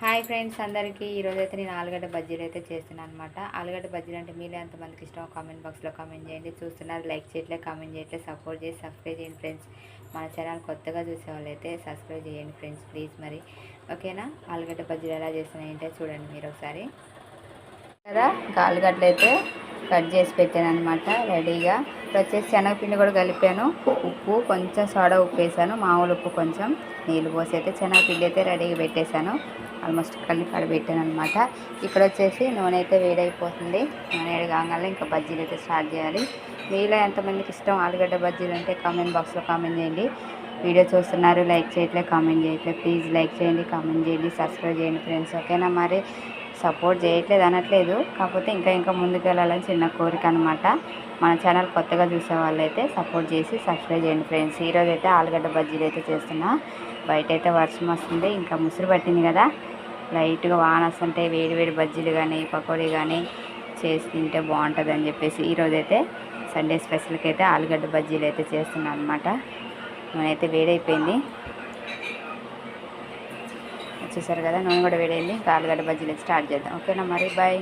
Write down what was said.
Hi friends అందరికీ. ఈరోజు అయితే నేను ఆలుగడ్డ బజ్జీలు అయితే చేస్తున్నాను అనమాట ఆలుగడ్డ బజ్జీలు అంటే మీలో ఎంతమందికి ఇష్టమో కామెంట్ బాక్స్లో కామెంట్ చేయండి. చూస్తున్నారు లైక్ చేయట్లే కామెంట్ చేయట్లే సపోర్ట్ చేసి సబ్స్క్రైబ్ చేయండి ఫ్రెండ్స్. మన ఛానల్ కొత్తగా చూసే వాళ్ళైతే అయితే సబ్స్క్రైబ్ చేయండి ఫ్రెండ్స్ ప్లీజ్ మరి. ఓకేనా? ఆలుగడ్డ బజ్జీలు ఎలా చేస్తున్నాయి ఏంటో చూడండి మీరు ఒకసారి. కదా ఆలుగడ్డలు అయితే కట్ చేసి పెట్టాను అనమాట రెడీగా. ఇప్పుడు వచ్చేసి శనగపిండి కూడా కలిపాను. ఉప్పు కొంచెం సోడా ఉప్పు వేసాను మామూలు ఉప్పు కొంచెం. నీళ్ళు పోసి అయితే శనగపిండి అయితే రెడీగా పెట్టేశాను. ఆల్మోస్ట్ కళ్ళు కడబెట్టాను అనమాట ఇక్కడ వచ్చేసి నూనె అయితే వేడైపోతుంది. నూనె వేడి కాగానే ఇంకా బజ్జీలు అయితే స్టార్ట్ చేయాలి. మీలో ఎంతమందికి ఇష్టం ఆలుగడ్డ బజ్జీలు అంటే కామెంట్ బాక్స్లో కామెంట్ చేయండి. వీడియో చూస్తున్నారు లైక్ చేయట్లే కామెంట్ చేయట్లే ప్లీజ్ లైక్ చేయండి కామెంట్ చేయండి సబ్స్క్రైబ్ చేయండి ఫ్రెండ్స్. ఓకేనా మరి? సపోర్ట్ చేయట్లేదు అనట్లేదు. కాకపోతే ఇంకా ఇంకా ముందుకు వెళ్ళాలని చిన్న కోరిక అనమాట మన ఛానల్ కొత్తగా చూసే వాళ్ళైతే సపోర్ట్ చేసి సబ్స్క్రైబ్ చేయండి ఫ్రెండ్స్. ఈరోజు అయితే ఆలుగడ్డ బజ్జీలు అయితే చేస్తున్నా. బయట అయితే వర్షం వస్తుంది ఇంకా ముసురు పట్టింది కదా. లైట్గా వాన వస్తుంటే వేడి వేడి బజ్జీలు కానీ పకోడీ కానీ చేసి తింటే బాగుంటుంది అని చెప్పేసి ఈరోజు అయితే సండే స్పెషల్కి అయితే ఆలుగడ్డ బజ్జీలు అయితే చేస్తున్నాను అనమాట నేనైతే వేడైపోయింది. చూసారు కదా నూనె కూడా వేడైంది. ఇంకా ఆలుగడ్డ బజ్జీలు స్టార్ట్ చేద్దాం. ఓకేనా మరి? బాయ్.